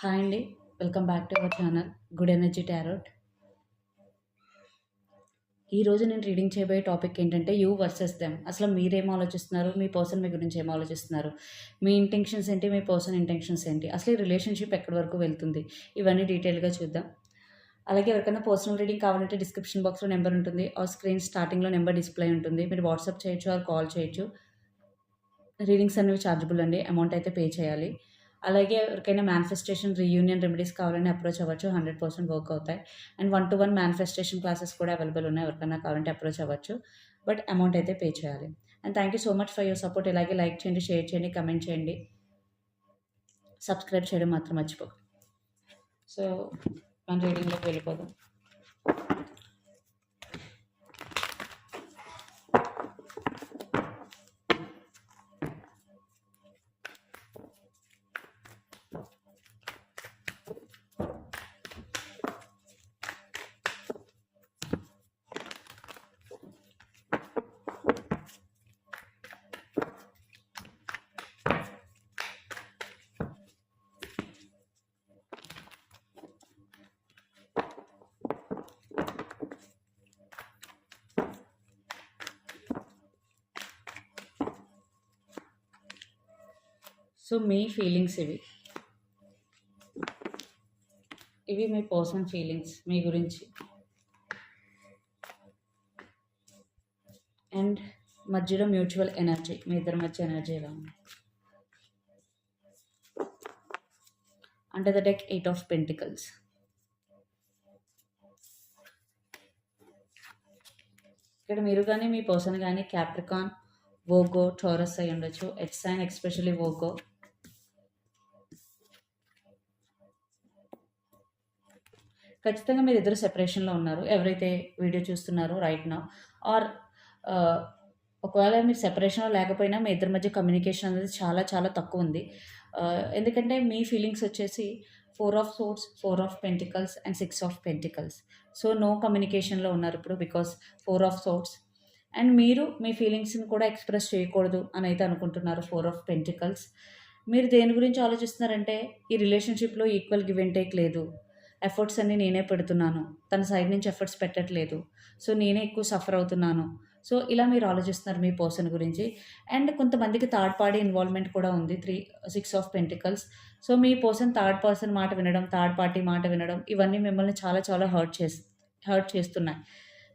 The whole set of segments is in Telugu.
హాయ్ అండి. Welcome back to our channel good energy tarot. ఈరోజు నేను రీడింగ్ చేయబోయే టాపిక్ ఏంటంటే యూ వర్సెస్ దెమ్. అసలు మీరేం ఆలోచిస్తున్నారు? మీ పర్సన్ మీ గురించి ఏం ఆలోచిస్తున్నారు? మీ ఇంటెన్షన్స్ ఏంటి? మీ పర్సన్ ఇంటెన్షన్స్ ఏంటి? అసలు ఈ రిలేషన్షిప్ ఎక్కడి వరకు వెళ్తుంది? ఇవన్నీ డీటెయిల్గా చూద్దాం. అలాగే ఎవరికైనా పర్సనల్ రీడింగ్ కావాలంటే డిస్క్రిప్షన్ బాక్స్లో నెంబర్ ఉంటుంది. ఆ స్క్రీన్ స్టార్టింగ్లో నెంబర్ డిస్ప్లే ఉంటుంది. మీరు వాట్సాప్ చేయొచ్చు ఆర్ కాల్ చేయొచ్చు. రీడింగ్స్ అనేవి ఛార్జబుల్ అండి. అమౌంట్ అయితే పే చేయాలి. అలాగే ఎవరికైనా మేనిఫెస్టేషన్ రీయూనియన్ రెమెడీస్ కావాలని అప్రోచ్ అవ్వచ్చు. హండ్రెడ్ పర్సెంట్ వర్క్ అవుతాయి. And one to one manifestation classes కూడా అవైలబుల్ ఉన్నాయి. ఎవరికైనా కావాలంటే అప్రోచ్ అవ్వచ్చు. బట్ అమౌంట్ అయితే పే చేయాలి. And thank you so much for your support ఇలాగే లైక్ చేయండి షేర్ చేయండి కమెంట్ చేయండి. సబ్స్క్రైబ్ చేయడం మాత్రం మర్చిపోకండి సో మన రీడింగ్లోకి వెళ్ళిపోదాం. సో మీ ఫీలింగ్స్ ఇవి. ఇవి మీ పర్సనల్ ఫీలింగ్స్ మీ గురించి. అండ్ మధ్యలో మ్యూచువల్ ఎనర్జీ మీ ఇద్దరి మధ్య ఎనర్జీ ఎలా ఉంది? అంటే the deck eight of pentacles ఇక్కడ మీరు కానీ మీ పర్సన్ కానీ క్యాప్రికాన్ వోగో టోరస్ అయి ఉండొచ్చు. ఎట్స్ సైన్ ఎక్స్పెషలీ వోగో ఖచ్చితంగా మీరు ఇద్దరు సెపరేషన్లో ఉన్నారు. ఎవరైతే వీడియో చూస్తున్నారో రైట్ నా ఆర్ ఒకవేళ మీరు సెపరేషన్లో లేకపోయినా మీ ఇద్దరి మధ్య కమ్యూనికేషన్ అనేది చాలా చాలా తక్కువ ఉంది. ఎందుకంటే మీ ఫీలింగ్స్ వచ్చేసి four of swords four of pentacles and six of pentacles so no కమ్యూనికేషన్లో ఉన్నారు ఇప్పుడు because four of swords and మీరు మీ ఫీలింగ్స్ని కూడా ఎక్స్ప్రెస్ చేయకూడదు అని అయితే అనుకుంటున్నారు ఫోర్ ఆఫ్ పెంటికల్స్ మీరు దేని గురించి ఆలోచిస్తున్నారంటే ఈ రిలేషన్షిప్లో ఈక్వల్ గివ్ అండ్ టేక్ లేదు. ఎఫర్ట్స్ అన్ని నేనే పెడుతున్నాను. తన సైడ్ నుంచి ఎఫర్ట్స్ పెట్టట్లేదు. సో నేనే ఎక్కువ సఫర్ అవుతున్నాను. సో ఇలా మీరు ఆలోచిస్తున్నారు మీ పర్సన్ గురించి. అండ్ కొంతమందికి థర్డ్ పార్టీ ఇన్వాల్వ్మెంట్ కూడా ఉంది. Three six of pentacles. So me person third person మాట వినడం థర్డ్ పార్టీ మాట వినడం ఇవన్నీ మిమ్మల్ని చాలా చాలా హర్ట్ చేస్ హర్ట్ చేస్తున్నాయి.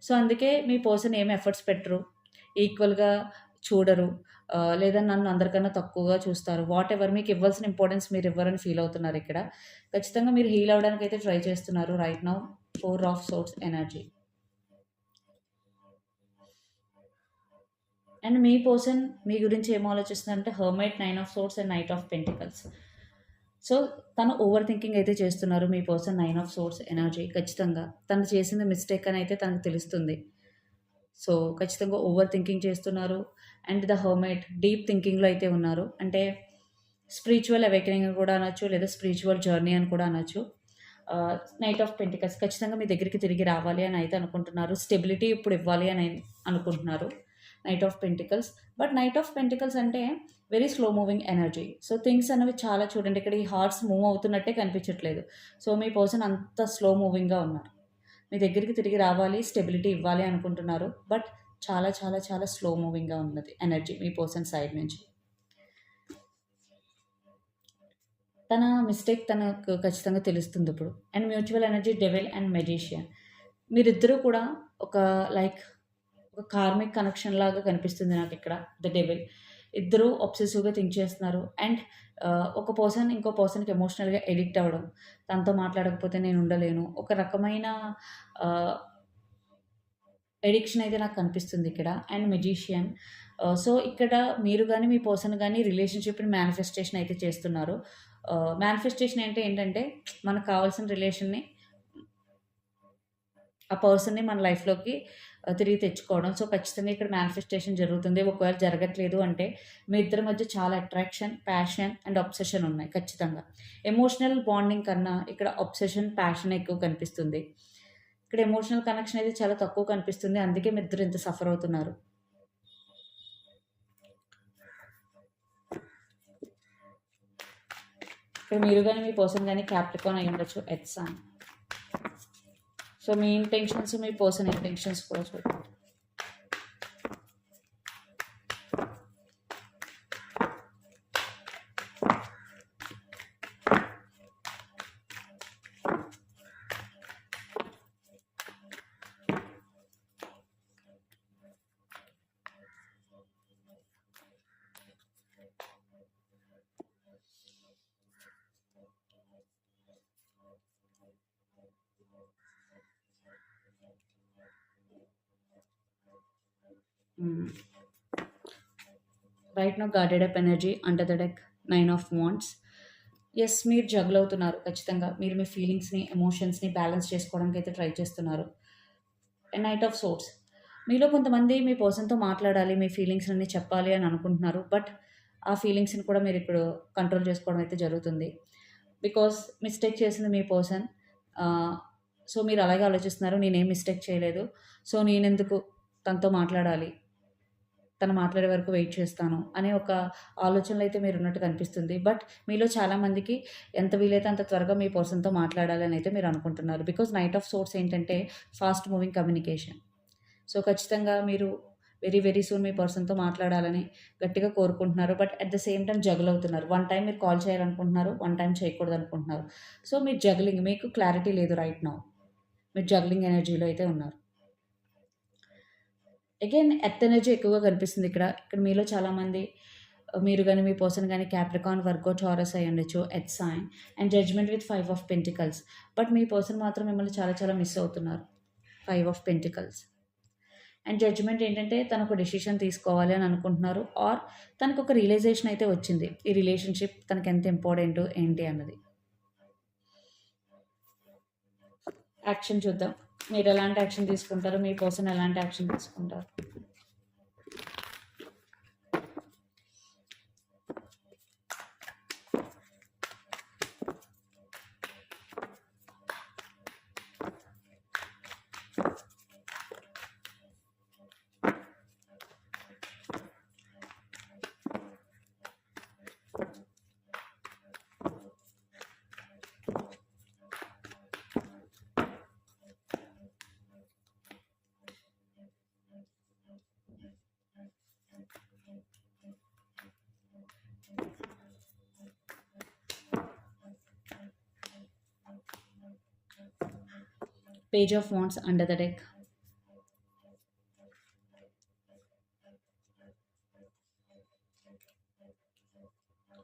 సో అందుకే మీ పర్సన్ ఏం ఎఫర్ట్స్ పెట్టరు? ఈక్వల్గా చూడరు. లేదా నన్ను అందరికన్నా తక్కువగా చూస్తారు. వాట్ ఎవర్ మీకు ఇవ్వాల్సిన ఇంపార్టెన్స్ మీరు ఇవ్వరని ఫీల్ అవుతున్నారు ఇక్కడ. ఖచ్చితంగా మీరు హీల్ అవ్వడానికి అయితే ట్రై చేస్తున్నారు right now four of swords energy and me person మీ గురించి ఏం ఆలోచిస్తున్నారంటే hermit nine of swords and knight of pentacles so తను ఓవర్ థింకింగ్ అయితే చేస్తున్నారు మీ person nine of swords energy ఖచ్చితంగా. తను చేసిన మిస్టేక్ అని అయితే తనకు తెలుస్తుంది. సో ఖచ్చితంగా ఓవర్ థింకింగ్ చేస్తున్నారు. అండ్ ద హర్మేట్ డీప్ థింకింగ్లో అయితే ఉన్నారు. అంటే స్పిరిచువల్ అవేకనింగ్ కూడా అనొచ్చు లేదా స్పిరిచువల్ జర్నీ అని కూడా అనొచ్చు. నైట్ ఆఫ్ పెంటికల్స్ ఖచ్చితంగా మీ దగ్గరికి తిరిగి రావాలి అని అయితే అనుకుంటున్నారు. స్టెబిలిటీ ఇప్పుడు ఇవ్వాలి అని అనుకుంటున్నారు knight of pentacles. But knight of pentacles అంటే very slow moving energy. So things అనేవి చాలా చూడండి ఇక్కడ ఈ హార్ట్స్ మూవ్ అవుతున్నట్టే కనిపించట్లేదు. సో మీ పర్సన్ అంత స్లో మూవింగ్గా ఉన్నారు. మీ దగ్గరికి తిరిగి రావాలి స్టెబిలిటీ ఇవ్వాలి అనుకుంటున్నారు. బట్ చాలా చాలా చాలా స్లో మూవింగ్గా ఉన్నది ఎనర్జీ మీ పర్సన్ సైడ్ నుంచి. తన మిస్టేక్ తనకు ఖచ్చితంగా తెలుస్తుంది ఇప్పుడు. And mutual energy devil and magician మీరిద్దరూ కూడా ఒక లైక్ ఒక కార్మిక్ కనెక్షన్ లాగా కనిపిస్తుంది నాకు ఇక్కడ ద డెవిల్ ఇద్దరు ఒబ్సెసివ్గా థింక్ చేస్తున్నారు. అండ్ uh, ఒక పర్సన్ ఇంకో పర్సన్కి ఎమోషనల్గా ఎడిక్ట్ అవ్వడం తనతో మాట్లాడకపోతే నేను ఉండలేను. ఒక రకమైన uh, ఎడిక్షన్ అయితే నాకు కనిపిస్తుంది ఇక్కడ. అండ్ మెజిషియన్ సో ఇక్కడ మీరు కానీ మీ పర్సన్ కానీ రిలేషన్షిప్ని మేనిఫెస్టేషన్ అయితే చేస్తున్నారు. Uh, మేనిఫెస్టేషన్ అంటే ఏంటంటే మనకు కావాల్సిన రిలేషన్ని ఆ పర్సన్ని మన లైఫ్లోకి uh, తిరిగి తెచ్చుకోవడం. సో ఖచ్చితంగా ఇక్కడ మేనిఫెస్టేషన్ జరుగుతుంది. ఒకవేళ జరగట్లేదు అంటే మీ ఇద్దరి మధ్య చాలా అట్రాక్షన్ ప్యాషన్ అండ్ అబ్సెషన్ ఉన్నాయి ఖచ్చితంగా. ఎమోషనల్ బాండింగ్ కన్నా ఇక్కడ అబ్సెషన్ ప్యాషన్ ఎక్కువ కనిపిస్తుంది. ఇక్కడ ఎమోషనల్ కనెక్షన్ అయితే చాలా తక్కువ కనిపిస్తుంది. అందుకే మీ ఇద్దరు ఇంత సఫర్ అవుతున్నారు. ఇక్కడ మీరు కానీ మీ పర్సన్ కానీ క్యాప్టికాన్ అయి ఉండొచ్చు. ఎట్ సో మీ ఇంటెన్షన్స్ మీ పర్సన్ ఇంటెన్షన్స్ కూడా చూడండి right now guarded up energy under the deck nine of wands yes మీరు జగుల్ అవుతున్నారు ఖచ్చితంగా. మీరు మీ ఫీలింగ్స్ని ఎమోషన్స్ని బ్యాలెన్స్ చేసుకోవడానికి అయితే ట్రై చేస్తున్నారు. నైట్ ఆఫ్ సోర్స్ మీలో కొంతమంది మీ పర్సన్తో మాట్లాడాలి మీ ఫీలింగ్స్ అన్ని చెప్పాలి అని అనుకుంటున్నారు బట్ ఆ ఫీలింగ్స్ని కూడా మీరు ఇప్పుడు కంట్రోల్ చేసుకోవడం అయితే జరుగుతుంది. బికాస్ మిస్టేక్ చేసింది మీ పర్సన్ సో మీరు అలాగే ఆలోచిస్తున్నారు నేనేం మిస్టేక్ చేయలేదు సో నేనెందుకు తనతో మాట్లాడాలి? తను మాట్లాడే వరకు వెయిట్ చేస్తాను అనే ఒక ఆలోచనలో అయితే మీరు ఉన్నట్టు కనిపిస్తుంది. బట్ మీలో చాలామందికి ఎంత వీలైతే అంత త్వరగా మీ పర్సన్తో మాట్లాడాలని అయితే మీరు అనుకుంటున్నారు. బికాజ్ నైట్ ఆఫ్ సోర్స్ ఏంటంటే ఫాస్ట్ మూవింగ్ కమ్యూనికేషన్. సో ఖచ్చితంగా మీరు వెరీ వెరీ సూన్ మీ పర్సన్తో మాట్లాడాలని గట్టిగా కోరుకుంటున్నారు. But at the same time juggle అవుతున్నారు. వన్ టైం మీరు కాల్ చేయాలనుకుంటున్నారు వన్ టైం చేయకూడదు అనుకుంటున్నారు సో మీరు జగ్లింగ్ మీకు క్లారిటీ లేదు రైట్ నౌ. మీరు జగ్లింగ్ ఎనర్జీలో అయితే ఉన్నారు. అగైన్ ఎర్త్ ఎనర్జీ ఎక్కువగా కనిపిస్తుంది ఇక్కడ. ఇక్కడ మీలో చాలామంది మీరు కానీ మీ పర్సన్ కానీ క్యాప్రికాన్ వర్గో చారస్ అయి ఉండొచ్చు earth sign and judgement with five of pentacles. But me person మాత్రం మిమ్మల్ని చాలా చాలా మిస్ అవుతున్నారు. Five of pentacles. And judgement ఏంటంటే తను ఒక డెసిషన్ తీసుకోవాలి అని అనుకుంటున్నారు ఆర్ తనకు ఒక రియలైజేషన్ అయితే వచ్చింది. ఈ రిలేషన్షిప్ తనకి ఎంత ఇంపార్టెంట్ ఏంటి అన్నది. యాక్షన్ చూద్దాం. మీరు ఎలాంటి యాక్షన్ తీసుకుంటారు? మీ పర్సన్ ఎలాంటి యాక్షన్ తీసుకుంటారు? Page of wands under the deck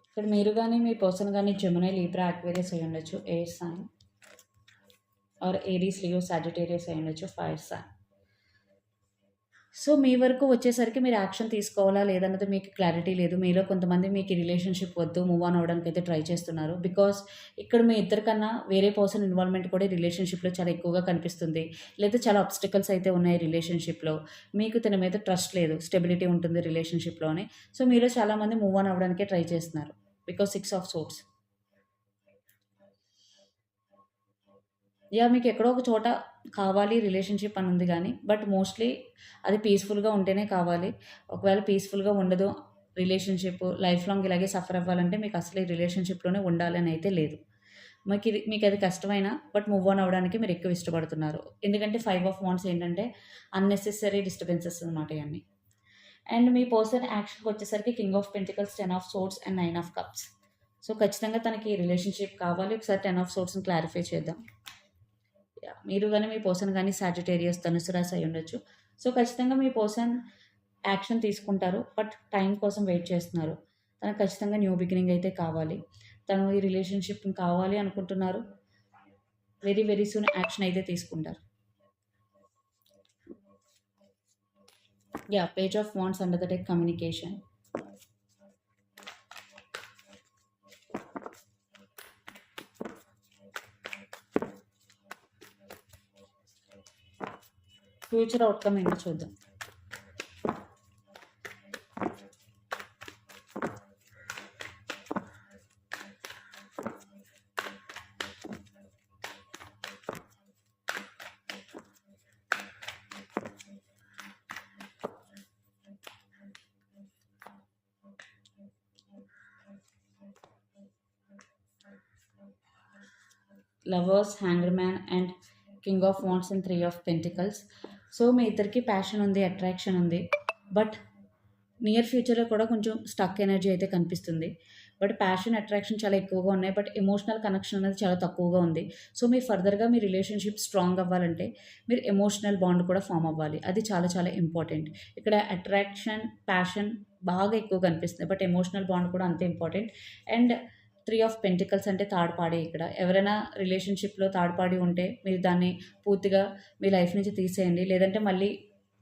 ఇక్కడ మీరు కానీ మీ పర్సన్ కానీ జమునై లీబ్రా అక్వేరియస్ అయి ఉండొచ్చు air sign or Aries Leo Sagittarius అయి ఉండొచ్చు ఫైర్ సైన్ సో మీ వరకు వచ్చేసరికి మీరు యాక్షన్ తీసుకోవాలా? లేదన్నది మీకు క్లారిటీ లేదు. మీలో కొంతమంది మీకు రిలేషన్షిప్ వద్దు మూవ్ ఆన్ అవ్వడానికి అయితే ట్రై చేస్తున్నారు. బికాస్ ఇక్కడ మీ ఇద్దరికన్నా వేరే పర్సన్ ఇన్వాల్వ్మెంట్ కూడా రిలేషన్షిప్లో చాలా ఎక్కువగా కనిపిస్తుంది. లేదా చాలా అబ్స్టికల్స్ అయితే ఉన్నాయి రిలేషన్షిప్లో. మీకు తన మీద ట్రస్ట్ లేదు స్టెబిలిటీ ఉంటుంది రిలేషన్షిప్లోనే సో మీలో చాలామంది మూవ్ ఆన్ అవ్వడానికే ట్రై చేస్తున్నారు. Because six of swords. Yeah మీకు ఎక్కడో ఒక చోట కావాలి రిలేషన్షిప్ అని ఉంది కానీ బట్ మోస్ట్లీ అది పీస్ఫుల్గా ఉంటేనే కావాలి. ఒకవేళ పీస్ఫుల్గా ఉండదు రిలేషన్షిప్ లైఫ్ లాంగ్ ఇలాగే సఫర్ అవ్వాలంటే మీకు అసలు ఈ రిలేషన్షిప్లోనే ఉండాలని అయితే లేదు. మీకు ఇది మీకు అది కష్టమైనా బట్ మూవ్ ఆన్ అవ్వడానికి మీరు ఎక్కువ ఇష్టపడుతున్నారు. ఎందుకంటే ఫైవ్ ఆఫ్ వాన్స్ ఏంటంటే అన్నెసెసరీ డిస్టర్బెన్సెస్ అనమాట ఇవన్నీ. అండ్ మీ పర్సన్ యాక్షన్కి వచ్చేసరికి king of pentacles ten of swords and nine of cups so ఖచ్చితంగా తనకి రిలేషన్షిప్ కావాలి. ఒకసారి టెన్ ఆఫ్ సోర్స్ని క్లారిఫై చేద్దాం. మీరు కానీ మీ పర్సన్ కానీ సాజిటేరియస్ ధనుసు రాశి అయి ఉండొచ్చు. సో ఖచ్చితంగా మీ పర్సన్ యాక్షన్ తీసుకుంటారు బట్ టైం కోసం వెయిట్ చేస్తున్నారు. తనకు ఖచ్చితంగా న్యూ బిగినింగ్ అయితే కావాలి. తను ఈ రిలేషన్షిప్ కావాలి అనుకుంటున్నారు. వెరీ వెరీ సూన్ యాక్షన్ అయితే తీసుకుంటారు. Yeah page of wands under the deck communication future outcome ఏంటో చూద్దాం lovers hangman and king of wands and three of pentacles. So మీ ఇద్దరికి ప్యాషన్ ఉంది అట్రాక్షన్ ఉంది. బట్ నియర్ ఫ్యూచర్లో కూడా కొంచెం స్టక్ ఎనర్జీ అయితే కనిపిస్తుంది. బట్ ప్యాషన్ అట్రాక్షన్ చాలా ఎక్కువగా ఉన్నాయి. బట్ ఎమోషనల్ కనెక్షన్ అనేది చాలా తక్కువగా ఉంది. సో మీరు ఫర్దర్గా మీ రిలేషన్షిప్ స్ట్రాంగ్ అవ్వాలంటే మీరు ఎమోషనల్ బాండ్ కూడా ఫామ్ అవ్వాలి. అది చాలా చాలా ఇంపార్టెంట్ ఇక్కడ అట్రాక్షన్ ప్యాషన్ బాగా ఎక్కువ కనిపిస్తుంది. బట్ ఎమోషనల్ బాండ్ కూడా అంతే important and three of pentacles అంటే థర్డ్ పార్టీ ఇక్కడ. ఎవరైనా రిలేషన్షిప్లో థర్డ్ పార్టీ ఉంటే మీరు దాన్ని పూర్తిగా మీ లైఫ్ నుంచి తీసేయండి. లేదంటే మళ్ళీ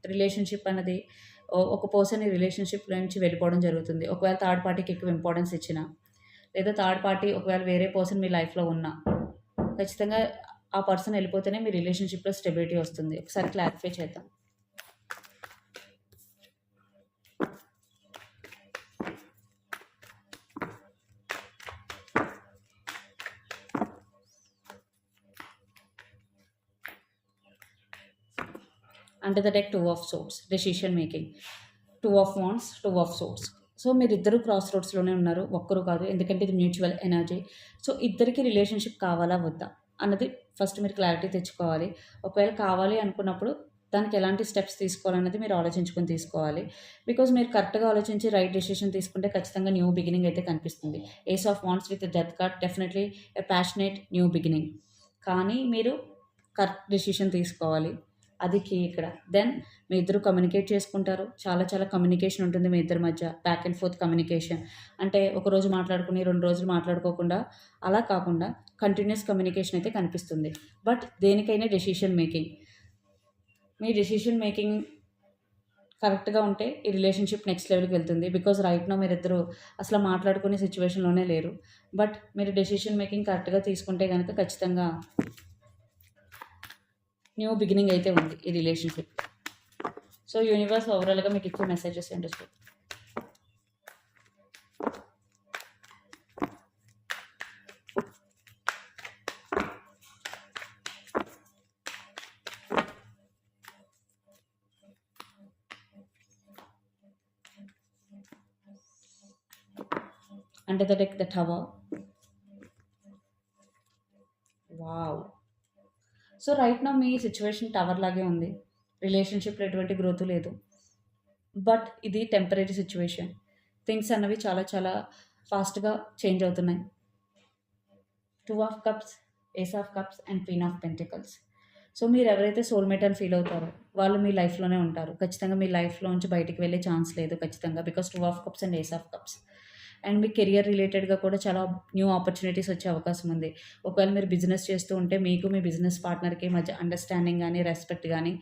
రిలేషన్షిప్ అనేది ఒక పర్సన్ ఈ రిలేషన్షిప్ నుంచి వెళ్ళిపోవడం జరుగుతుంది. ఒకవేళ థర్డ్ పార్టీకి ఎక్కువ ఇంపార్టెన్స్ ఇచ్చినా లేదా థర్డ్ పార్టీ ఒకవేళ వేరే పర్సన్ మీ లైఫ్లో ఉన్నా ఖచ్చితంగా ఆ పర్సన్ వెళ్ళిపోతేనే మీ రిలేషన్షిప్లో స్టెబిలిటీ వస్తుంది. ఒకసారి క్లారిఫై చేద్దాం. అంటే the deck two of swords decision making two of wands two of swords so మీరు ఇద్దరు క్రాస్ రోడ్స్లోనే ఉన్నారు. ఒక్కరు కాదు. ఎందుకంటే ఇది మ్యూచువల్ ఎనర్జీ సో ఇద్దరికి రిలేషన్షిప్ కావాలా వద్దా? అన్నది ఫస్ట్ మీరు క్లారిటీ తెచ్చుకోవాలి. ఒకవేళ కావాలి అనుకున్నప్పుడు దానికి ఎలాంటి స్టెప్స్ తీసుకోవాలన్నది మీరు ఆలోచించుకొని తీసుకోవాలి. బికాజ్ మీరు కరెక్ట్గా ఆలోచించి రైట్ డెసిషన్ తీసుకుంటే ఖచ్చితంగా న్యూ బిగినింగ్ అయితే కనిపిస్తుంది. Ace of wands with death card definitely a passionate new beginning కానీ మీరు కరెక్ట్ డెసిషన్ తీసుకోవాలి. అది కీ ఇక్కడ. దెన్ మీ ఇద్దరు కమ్యూనికేట్ చేసుకుంటారు. చాలా చాలా కమ్యూనికేషన్ ఉంటుంది మీ ఇద్దరి మధ్య. బ్యాక్ అండ్ ఫోర్త్ కమ్యూనికేషన్ అంటే ఒక రోజు మాట్లాడుకుని రెండు రోజులు మాట్లాడుకోకుండా అలా కాకుండా కంటిన్యూస్ కమ్యూనికేషన్ అయితే కనిపిస్తుంది. బట్ దేనికైనా డెసిషన్ మేకింగ్ మీ డెసిషన్ మేకింగ్ కరెక్ట్గా ఉంటే ఈ రిలేషన్షిప్ నెక్స్ట్ లెవెల్కి వెళ్తుంది. బికాజ్ రైట్ నో మీరిద్దరు అసలు మాట్లాడుకునే సిచ్యువేషన్లోనే లేరు. బట్ మీరు డెసిషన్ మేకింగ్ కరెక్ట్గా తీసుకుంటే కనుక ఖచ్చితంగా న్యూ బిగినింగ్ అయితే ఉంది ఈ రిలేషన్షిప్. సో యూనివర్స్ ఓవరాల్గా మీకు ఇచ్చే మెసేజెస్ ఏంటో చూద్దాం. అంటే the deck the tower wow so right నా మీ సిచ్యువేషన్ టవర్ లాగే ఉంది. రిలేషన్షిప్లో ఎటువంటి గ్రోత్ లేదు. బట్ ఇది టెంపరీ సిచ్యువేషన్ థింగ్స్ అన్నవి చాలా చాలా ఫాస్ట్గా చేంజ్ అవుతున్నాయి. Two of cups ace of cups and queen of pentacles so మీరు ఎవరైతే సోల్మేట్ అని ఫీల్ అవుతారో వాళ్ళు మీ లైఫ్లోనే ఉంటారు. ఖచ్చితంగా మీ లైఫ్లో నుంచి బయటికి వెళ్ళే ఛాన్స్ లేదు ఖచ్చితంగా because two of cups and ace of cups and me career రిలేటెడ్గా కూడా చాలా న్యూ ఆపర్చునిటీస్ వచ్చే అవకాశం ఉంది. ఒకవేళ మీరు బిజినెస్ చేస్తూ ఉంటే మీకు మీ బిజినెస్ పార్ట్నర్కి మధ్య అండర్స్టాండింగ్ కానీ రెస్పెక్ట్ కానీ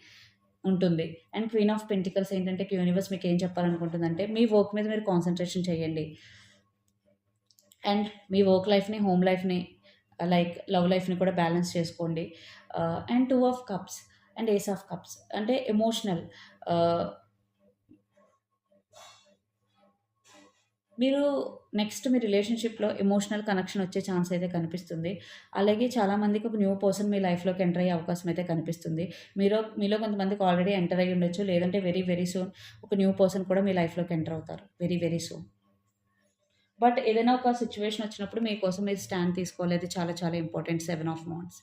ఉంటుంది. అండ్ క్వీన్ ఆఫ్ పెంటికల్స్ ఏంటంటే యూనివర్స్ మీకు ఏం చెప్పాలనుకుంటుందంటే మీ వర్క్ మీద మీరు కాన్సన్ట్రేషన్ చేయండి. అండ్ మీ వర్క్ లైఫ్ని హోమ్ లైఫ్ని లైక్ లవ్ లైఫ్ని కూడా బ్యాలెన్స్ చేసుకోండి. And two of cups and ace of cups అంటే ఎమోషనల్. మీరు నెక్స్ట్ మీ రిలేషన్షిప్లో ఎమోషనల్ కనెక్షన్ వచ్చే ఛాన్స్ అయితే కనిపిస్తుంది. అలాగే చాలామందికి ఒక న్యూ పర్సన్ మీ లైఫ్లోకి ఎంటర్ అయ్యే అవకాశం అయితే కనిపిస్తుంది. మీరు మీలో కొంతమందికి ఆల్రెడీ ఎంటర్ అయ్యి ఉండొచ్చు. లేదంటే వెరీ వెరీ సూన్ ఒక న్యూ పర్సన్ కూడా మీ లైఫ్లోకి ఎంటర్ అవుతారు. వెరీ వెరీ సూన్ బట్ ఏదైనా ఒక సిచ్యువేషన్ వచ్చినప్పుడు మీకోసం మీరు స్టాండ్ తీసుకోవాలి. చాలా చాలా ఇంపార్టెంట్ సెవెన్ ఆఫ్ మంత్స్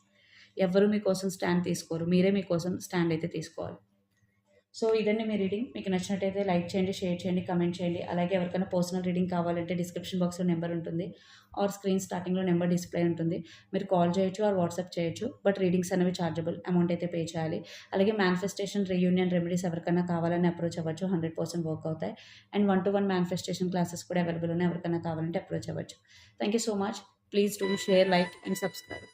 ఎవరు మీకోసం స్టాండ్ తీసుకోరు. మీరే మీకోసం స్టాండ్ అయితే తీసుకోవాలి. సో ఇదండి మీ రీడింగ్. మీకు నచ్చినట్టయితే లైక్ చేయండి షేర్ చేయండి కమెంట్ చేయండి. అలాగే ఎవరికైనా పర్సనల్ రీడింగ్ కావాలంటే డిస్క్రిప్షన్ బాక్స్లో నెంబర్ ఉంటుంది. ఆర్ స్క్రీన్ స్టార్టింగ్లో నెంబర్ డిస్ప్లే ఉంటుంది. మీరు కాల్ చేయొచ్చు ఆర్ వాట్సాప్ చేయొచ్చు బట్ రీడింగ్స్ అనేవి చార్జబుల్ అమౌంట్ అయితే పే చేయాలి. అలాగే మేనిఫెస్టేషన్ రీయూనియన్ రెమెడీస్ ఎవరికైనా కావాలని అప్రోచ్ అవ్వచ్చు. హండ్రెడ్ పర్సెంట్ వర్క్ అవుతాయి. And one to one manifestation classes కూడా అవైలబుల్ ఉన్నాయి. ఎవరికైనా కావాలంటే అప్రోచ్ అవ్వచ్చు. Thank you so much please do share like and subscribe